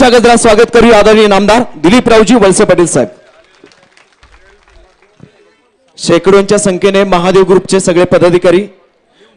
टाळ्यांच्या गजरात स्वागत करू आदरणीय नामदार दिलीपरावजी वळसे पाटील साहेब. शेकडोंच्या संख्येने महादेव ग्रुपचे सगळे पदाधिकारी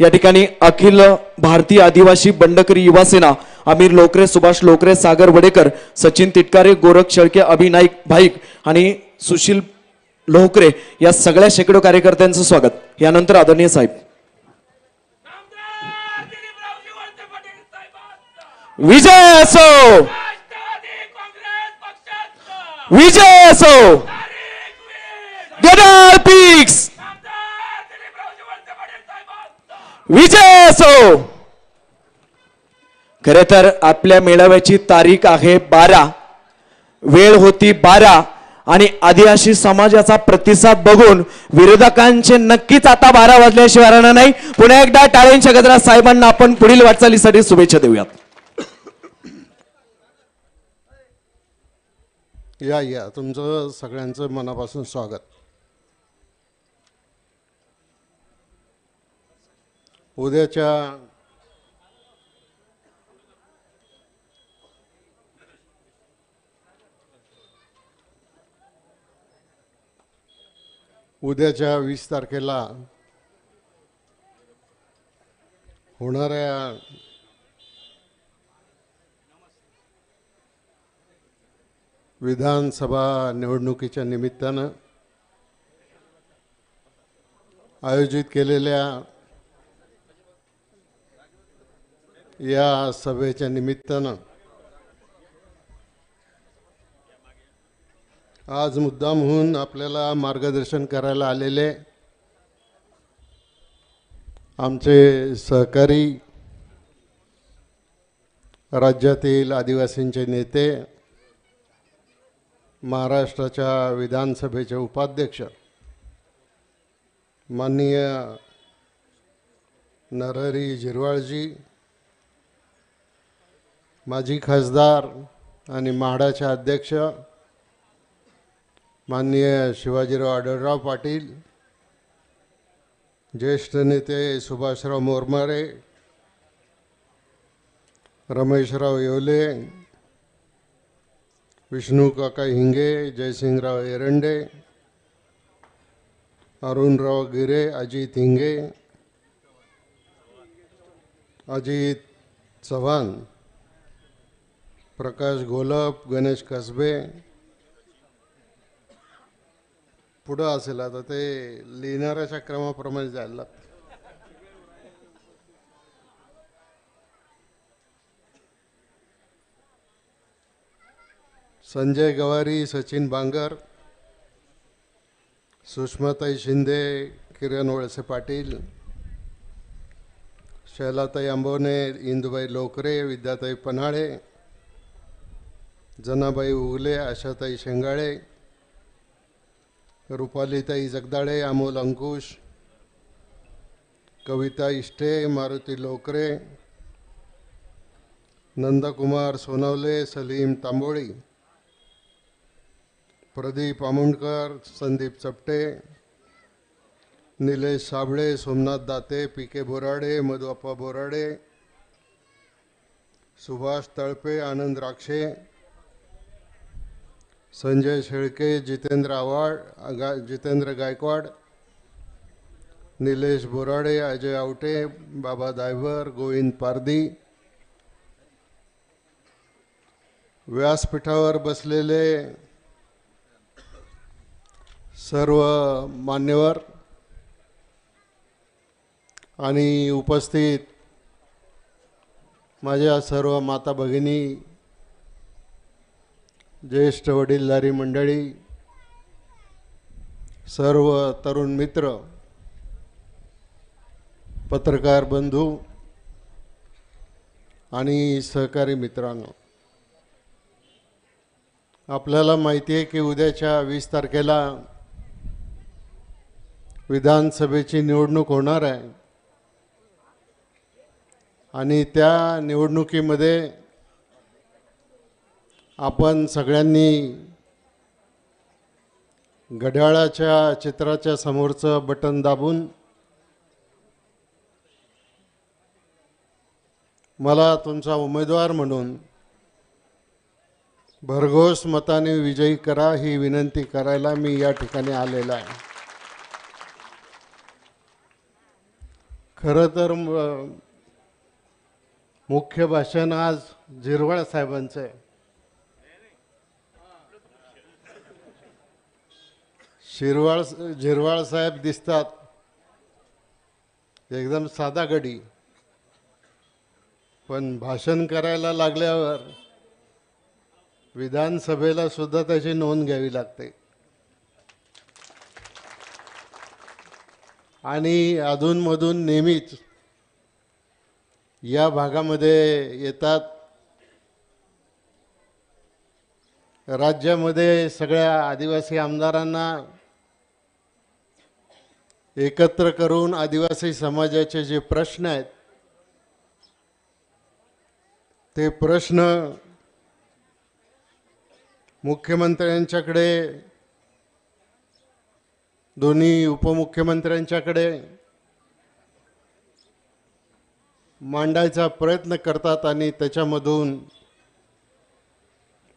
या ठिकाणी अखिल भारतीय आदिवासी बंडकरी युवा सेना अमीर लोकरे सुभाष लोकरे सागर वडेकर सचिन तिटकारे गोरख शेळके अभिनाईक भाईक आणि सुशील लोहकरे या सगळ्या शेकडो कार्यकर्त्यांचं स्वागत. यानंतर आदरणीय साहेब. विजय असो! विजय असो गडाळ पिक्स. विजय असो खरे तर आपल्या मेळाव्याची तारीख आहे बारा. वेळ होती बारा. आणि आदिवासी समाजाचा प्रतिसाद बघून विरोधकांचे नक्कीच आता बारा वाजल्याशिवाय राहणार नाही. पुन्हा एकदा टाळेंच्या गजरा साहेबांना आपण पुढील वाटचालीसाठी शुभेच्छा देऊयात. या या. तुमचं सगळ्यांचं मनापासून स्वागत. उद्याच्या उद्याच्या वीस तारखेला होणाऱ्या विधानसभा निवडणुकीच्या निमित्तानं आयोजित केलेल्या या सभेच्या निमित्तानं आज मुद्दामहून आपल्याला मार्गदर्शन करायला आलेले आमचे सहकारी राज्यातील आदिवासींचे नेते महाराष्ट्राच्या विधानसभेचे उपाध्यक्ष माननीय नरहरी झिरवाळजी माजी खासदार आणि म्हाडाचे अध्यक्ष माननीय शिवाजीराव आढळराव पाटील ज्येष्ठ नेते सुभाषराव मोरमारे रमेशराव येवले विष्णू काका हिंगे जयसिंगराव एरंडे अरुणराव गिरे अजित हिंगे अजित चव्हाण प्रकाश गोलप गणेश कसबे पुढं असेल आता ते लिहिणाऱ्याच्या क्रमाप्रमाणे जायला लागतं. संजय गवारी सचिन बांगर सुषमाताई शिंदे किरण वळसे पाटील शैलाताई आंबोने इंदुबाई लोकरे विद्याताई पन्हाळे जनाबाई उगले आशाताई शेंगाळे रुपालीताई जगदाळे अमोल अंकुश कविता इष्टे मारुती लोकरे नंदकुमार सोनवले सलीम तांबोळी प्रदीप आमुंडकर संदीप चपटे निलेश साबळे सोमनाथ दाते पी के बोराडे मधुअप्पा बोराडे सुभाष तळपे आनंद राक्षे संजय शेळके जितेंद्र आव्हाड गा जितेंद्र गायकवाड निलेश बोराडे अजय आवटे बाबा दायवर गोविंद पारदी व्यासपीठावर बसलेले सर्व मान्यवर आणि उपस्थित माझ्या सर्व माता भगिनी ज्येष्ठ वडीलधारी मंडळी सर्व तरुण मित्र पत्रकार बंधू आणि सहकारी मित्रांनो आपल्याला माहिती आहे की उद्याच्या वीस तारखेला विधानसभेची निवडणूक होणार आहे. आणि त्या निवडणुकीमध्ये आपण सगळ्यांनी घड्याळाच्या चित्राच्या समोरचं बटन दाबून मला तुमचा उमेदवार म्हणून भरघोस मताने विजयी करा ही विनंती करायला मी या ठिकाणी आलेला आहे. खरं तर मुख्य भाषण आज झिरवळ साहेबांचं आहे. शिरवाळ झिरवाळ साहेब दिसतात. एकदम साधा गडी. पण भाषण करायला लागल्यावर विधानसभेला सुद्धा त्याची नोंद घ्यावी लागते. आणि अधूनमधून नेहमीच या भागामध्ये येतात. राज्यामध्ये सगळ्या आदिवासी आमदारांना एकत्र करून आदिवासी समाजाचे जे प्रश्न आहेत ते प्रश्न मुख्यमंत्र्यांच्याकडे दोन्ही उपमुख्यमंत्र्यांच्याकडे मांडायचा प्रयत्न करतात आणि त्याच्यामधून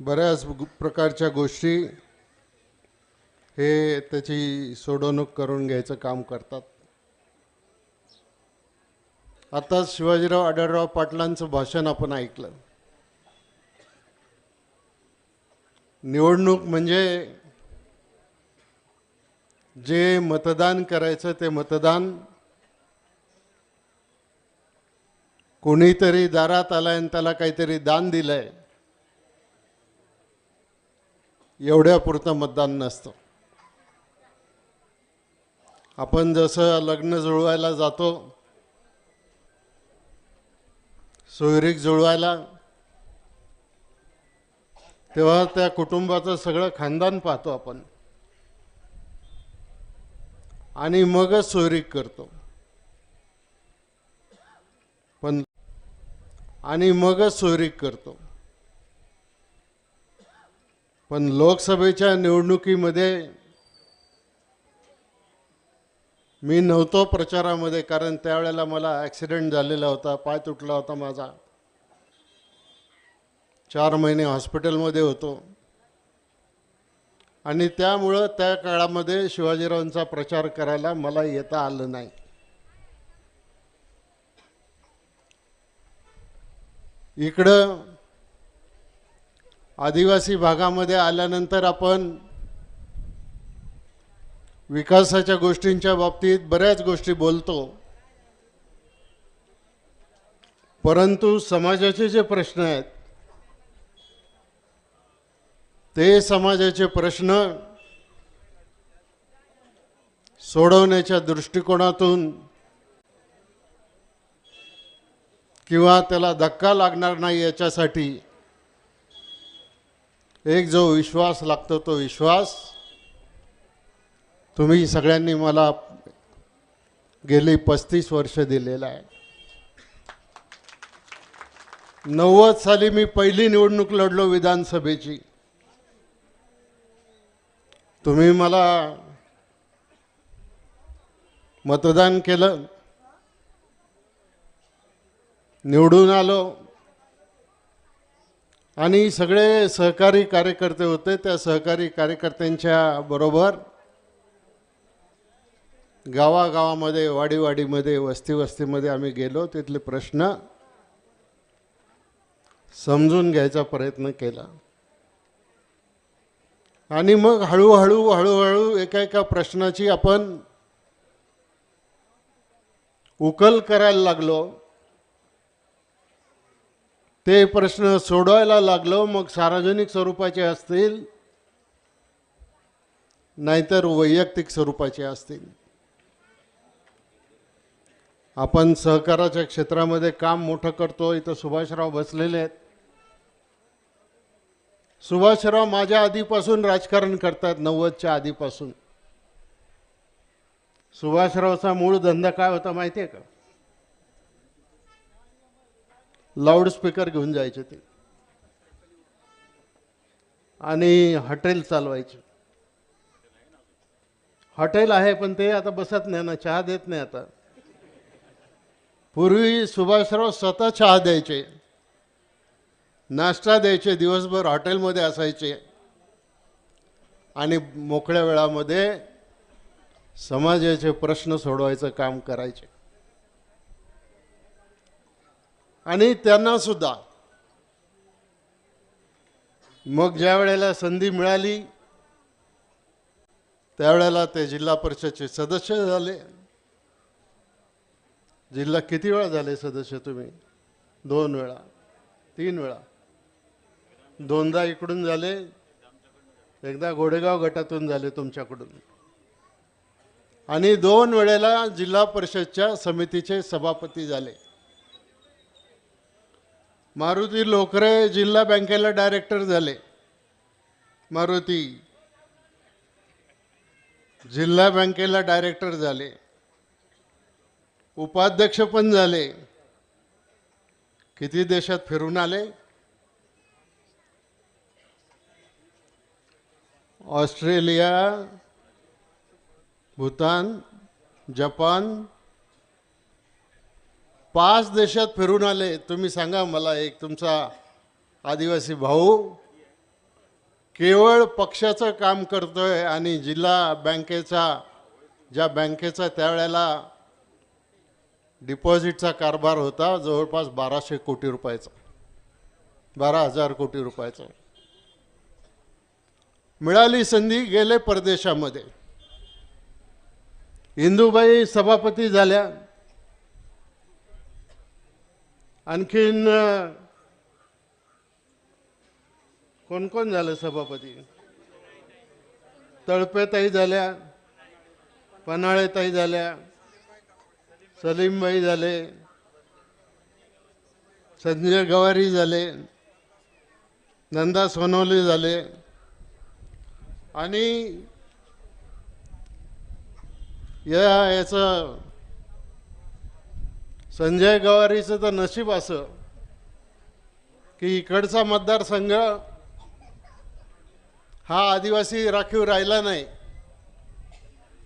बऱ्याच प्रकारच्या गोष्टी हे त्याची सोडवणूक करून घ्यायचं काम करतात. आता शिवाजीराव आढळराव पाटलांचं भाषण आपण ऐकलं. निवडणूक म्हणजे जे मतदान करायचं ते मतदान कोणीतरी दारात आलाय आणि त्याला काहीतरी दान दिलंय एवढ्यापुरतं मतदान नसतं. आपण जसं लग्न जुळवायला जातो सोयरीक जुळवायला तेव्हा त्या कुटुंबाचं सगळं खानदान पाहतो आपण. आणि मगच सोयरीक करतो. पण आणि मगच सोयरीक करतो. पण लोकसभेच्या निवडणुकीमध्ये मी नव्हतो प्रचारामध्ये कारण त्यावेळेला मला ॲक्सिडेंट झालेला होता पाय तुटला होता माझा. चार महिने हॉस्पिटलमध्ये होतो. आणि त्यामुळं त्या काळामध्ये शिवाजीरावांचा प्रचार करायला मला येता आलं नाही. इकडं आदिवासी भागामध्ये आल्यानंतर आपण विकासाच्या गोष्टींच्या बाबतीत बऱ्याच गोष्टी बोलतो. परंतु समाजाचे जे प्रश्न आहेत ते समाजाचे प्रश्न सोडवण्याच्या दृष्टिकोनातून किंवा त्याला धक्का लागणार नाही याच्यासाठी एक जो विश्वास लागतो तो विश्वास तुम्ही सगळ्यांनी मला गेली पस्तीस वर्ष दिलेला आहे. नव्वद साली मी पहिली निवडणूक लढलो विधानसभेची. तुम्ही मला मतदान केलं निवडून आलो आणि सगळे सहकारी कार्यकर्ते होते त्या सहकारी कार्यकर्त्यांच्या बरोबर गावागावामध्ये वाडीवाडीमध्ये वस्ती वस्तीमध्ये आम्ही गेलो तिथले प्रश्न समजून घ्यायचा प्रयत्न केला. आणि मग हळूहळू हळूहळू एका एका प्रश्नाची आपण उकल करायला लागलो. ते प्रश्न सोडवायला लागलो मग सार्वजनिक स्वरूपाचे असतील नाहीतर वैयक्तिक स्वरूपाचे असतील. आपण सहकाराच्या क्षेत्रामध्ये काम मोठं करतो इथं सुभाषराव बसलेले आहेत. सुभाषराव माझ्या आधीपासून राजकारण करतात नव्वदच्या आधीपासून. सुभाषरावचा मूळ धंदा काय होता माहिती आहे का? लाऊडस्पीकर घेऊन जायचे ते. आणि हॉटेल चालवायचे. हॉटेल आहे पण ते आता बसत नाही ना चहा देत नाही आता. पूर्वी सुभाषराव स्वतः चहा द्यायचे. नाश्ता द्यायचे दिवसभर हॉटेलमध्ये असायचे. आणि मोकळ्या वेळामध्ये समाजाचे प्रश्न सोडवायचं काम करायचे. आणि त्यांना सुद्धा. मग ज्या वेळेला संधी मिळाली त्यावेळेला ते जिल्हा परिषदचे सदस्य झाले. जिल्हा किती वेळा झाले सदस्य तुम्ही? दोन वेळा तीन वेळा. दोनदा इकडून झाले एकदा गोडेगाव गटातून झाले तुमच्याकडून. आणि दोन वेळेला जिल्हा परिषदच्या समितीचे सभापती झाले. मारुती लोकरे जिल्हा बँकेला डायरेक्टर झाले. मारुती जिल्हा बँकेला डायरेक्टर झाले. उपाध्यक्ष पण झाले. किती देशात फिरून आले? Australia Bhutan Japan. पाच देशात फिरून आले. तुम्ही सांगा मला एक तुमचा आदिवासी भाऊ. केवळ पक्षाचं काम करतोय आणि जिल्हा बँकेचा ज्या बँकेचा त्यावेळेला डिपॉझिटचा कारभार होता जवळपास बाराशे कोटी रुपयाचा. बारा हजार कोटी रुपयाचा. मिळाली संधी गेले परदेशामध्ये. इंदुबाई सभापती झाल्या. आणखीन कोण कोण झालं सभापती? तळपेताई झाल्या पन्हाळेताई झाल्या सलीमबाई झाले संजय गवारी झाले नंदा सोनवली झाले आणि या याचं संजय गवारीचं तर नशीब असं की इकडचा मतदारसंघ हा आदिवासी राखीव राहिला नाही.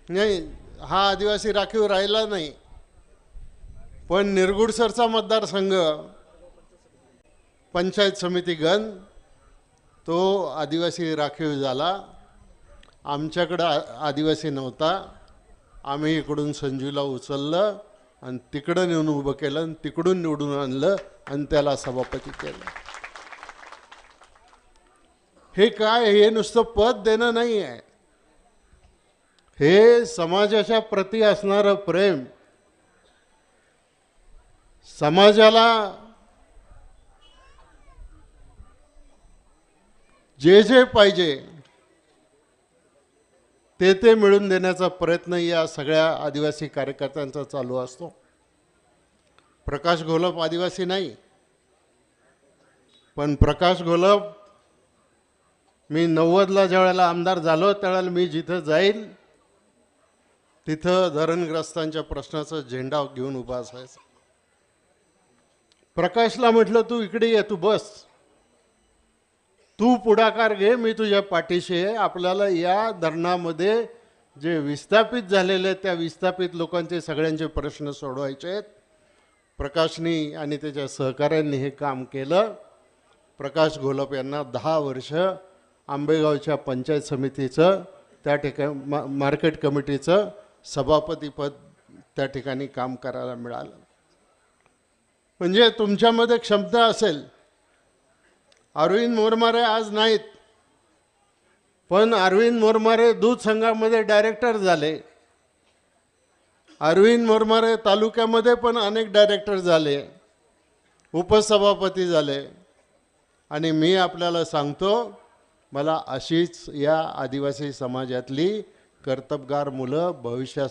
नाही हा आदिवासी राखीव राहिला नाही. पण निरगुडसरचा मतदारसंघ पंचायत समिती गण तो आदिवासी राखीव झाला. आमच्याकडं आदिवासी नव्हता. आम्ही इकडून संजूला उचललं आणि तिकडं नेऊन उभं केलं आणि तिकडून निवडून आणलं आणि त्याला सभापती केलं. हे काय? हे नुसतं पद देणं नाही आहे. हे समाजाच्या प्रती असणारं प्रेम समाजाला जे जे पाहिजे ते ते मिळून देण्याचा प्रयत्न या सगळ्या आदिवासी कार्यकर्त्यांचा चालू असतो. प्रकाश घोलप आदिवासी नाही. पण प्रकाश घोलप मी नव्वदला ज्या वेळेला आमदार झालो त्यावेळेला मी जिथं जाईल तिथं धरणग्रस्तांच्या प्रश्नाचा झेंडा घेऊन उभा असायचा. प्रकाशला म्हटलं तू इकडे ये तू बस. तू पुढाकार घे मी तुझ्या पाठीशी आहे. आपल्याला या धरणामध्ये जे विस्थापित झालेले आहेत त्या विस्थापित लोकांचे सगळ्यांचे प्रश्न सोडवायचे आहेत. प्रकाशनी आणि त्याच्या सहकाऱ्यांनी हे काम केलं. प्रकाश घोलप यांना दहा वर्ष आंबेगावच्या पंचायत समितीचं त्या ठिकाणी मा मार्केट कमिटीचं सभापतीपद त्या ठिकाणी काम करायला मिळालं. म्हणजे तुमच्यामध्ये क्षमता असेल अरविंद मोरमारे आज नाहीत. पण अरविंद मोरमारे दूध संघामध्ये डायरेक्टर झाले. अरविंद मोरमारे तालुक्यामध्ये पण अनेक डायरेक्टर झाले. उपसभापती झाले. आणि मी आपल्याला सांगतो मला अशीच या आदिवासी समाजातली कर्तबगार मुलं भविष्यात